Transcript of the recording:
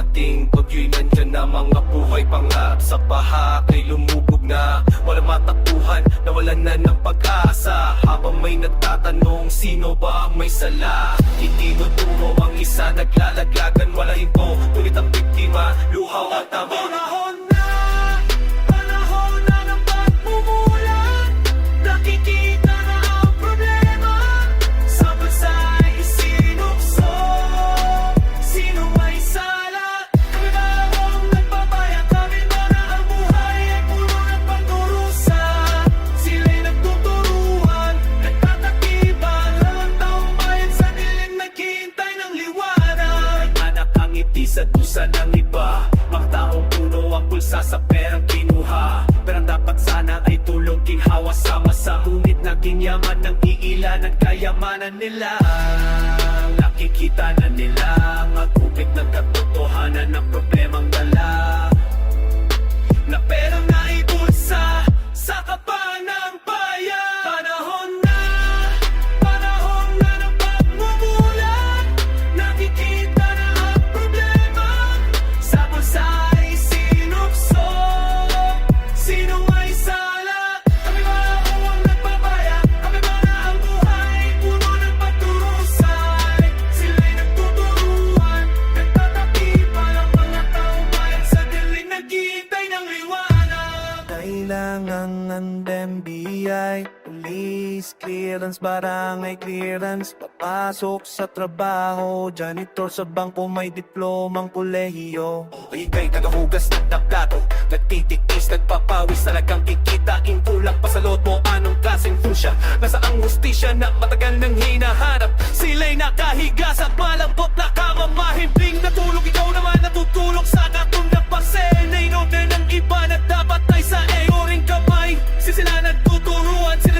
dumating. Bagyo'y nandyan na mga buhay pangarap sa paha Kay lumubog na walang matakbuhan Nawalan na ng pag-asa. Habang may nagtatanong sino ba may sala? Ito ang ngiti sa dusa ng iba. Mga taong puno ang pulsa sa perang kinuha. Pero dapat sana ay tulong ginhawa sama sa Ngunit naging yaman ng iilan Ang kayamanan nila. Nakikita na nila Ang agupit ng katotohanan ng problemang dala kailangan ng MBI Police clearance, barangay clearance. Papasok sa trabaho Janitor sa bangko, may diplomang kolehiyo. Ikay tagahugas ng plato. Nagtitikis, nagpapawis Talagang kikitain kulang pa sa loto Anong klaseng fusya? Nasa ang hustisya na matagal nang hinahanap Sila'y nakahiga sa malambot na kama Mahimbing natulog, ikaw naman ang Go who wants to